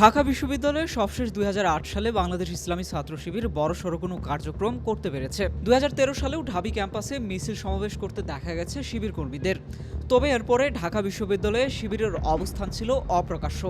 ঢাকা বিশ্ববিদ্যালয়ে সবশেষ দুই হাজার আট সালে বাংলাদেশ ইসলামী ছাত্র শিবির বড় সড়ো কোনো কার্যক্রম করতে পেরেছে। দুই হাজার তেরো সালেও ঢাবি ক্যাম্পাসে মিছিল সমাবেশ করতে দেখা গেছে শিবির কর্মীদের। তবে এরপরে ঢাকা বিশ্ববিদ্যালয়ে শিবিরের অবস্থান ছিল অপ্রকাশ্য।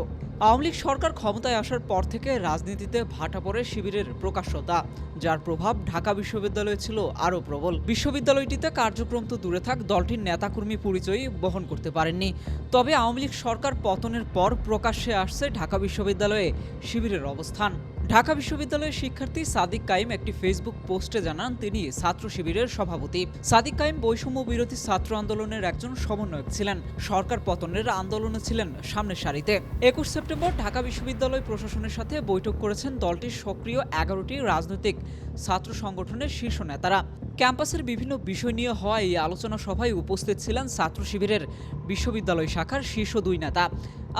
আওয়ামী লীগ সরকার ক্ষমতায় আসার পর থেকে রাজনীতিতে ভাটা পড়ে শিবিরের প্রকাশ্যতা, যার প্রভাব ঢাকা বিশ্ববিদ্যালয়ে ছিল আরও প্রবল। বিশ্ববিদ্যালয়টিতে কার্যক্রম তো দূরে থাক, দলটির নেতাকর্মী পরিচয়ই বহন করতে পারেননি। তবে আওয়ামী লীগ সরকার পতনের পর প্রকাশ্যে আসছে ঢাকা বিশ্ববিদ্যালয়ে শিবিরের অবস্থান। ঢাকা বিশ্ববিদ্যালয়ের শিক্ষার্থী সাদিক কাইম একটি ফেসবুক পোস্টে জানান, তিনি ছাত্র শিবিরের সভাপতি। সাদিক কাইম বৈষম্য বিরোধী ছাত্র আন্দোলনের একজন সমন্বয়ক ছিলেন। সরকার পতনের আন্দোলনে ছিলেন সামনের সারিতে। একুশ সেপ্টেম্বর ঢাকা বিশ্ববিদ্যালয় প্রশাসনের সাথে বৈঠক করেছেন দলটির সক্রিয় এগারোটি রাজনৈতিক ছাত্র সংগঠনের শীর্ষ নেতারা। ক্যাম্পাসের বিভিন্ন বিষয় নিয়ে হওয়া এই আলোচনা সভায় উপস্থিত ছিলেন ছাত্র শিবিরের বিশ্ববিদ্যালয় শাখার শীর্ষ দুই নেতা।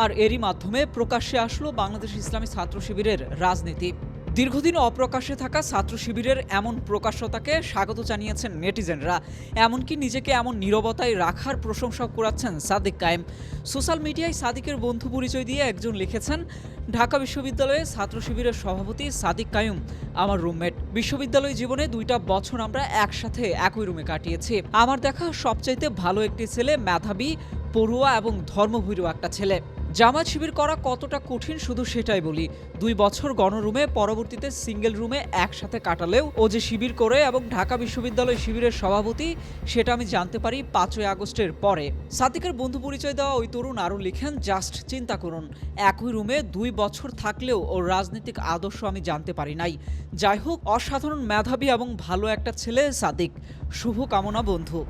আর এরই মাধ্যমে প্রকাশ্যে আসলো বাংলাদেশ ইসলামী ছাত্র শিবিরের রাজনীতি। দীর্ঘদিন অপ্রকাশ্যে থাকা ছাত্র শিবিরের এমন প্রকাশ্যতাকে স্বাগত জানিয়েছেন নেটিজেনরা। এমনকি নিজেকে এমন নীরবতায় রাখার প্রশংসাও করাচ্ছেন সাদিক কায়েম। সোশ্যাল মিডিয়ায় সাদিকের বন্ধু পরিচয় দিয়ে একজন লিখেছেন, ঢাকা বিশ্ববিদ্যালয়ে ছাত্র শিবিরের সভাপতি সাদিক কায়ুম, আমার রুমমেট। বিশ্ববিদ্যালয় জীবনে দুইটা বছর আমরা একসাথে একই রুমে কাটিয়েছি। আমার দেখা সবচাইতে ভালো একটি ছেলে, মেধাবী, পড়ুয়া এবং ধর্মভীরু একটা ছেলে। জামাত শিবির করা কতটা কঠিন শুধু সেটাই বলি। দুই বছর গণরুমে, পরবর্তীতে সিঙ্গেল রুমে একসাথে কাটালেও ও যে শিবির করে এবং ঢাকা বিশ্ববিদ্যালয় শিবিরের সভাপতি, সেটা আমি জানতে পারি পাঁচই আগস্টের পরে। সাদিকের বন্ধু পরিচয় দেওয়া ওই তরুণ আরও লিখেন, জাস্ট চিন্তা করুন। একই রুমে দুই বছর থাকলেও ওর রাজনৈতিক আদর্শ আমি জানতে পারি নাই। যাই হোক, অসাধারণ মেধাবী এবং ভালো একটা ছেলে সাদিক। শুভ কামনা বন্ধু।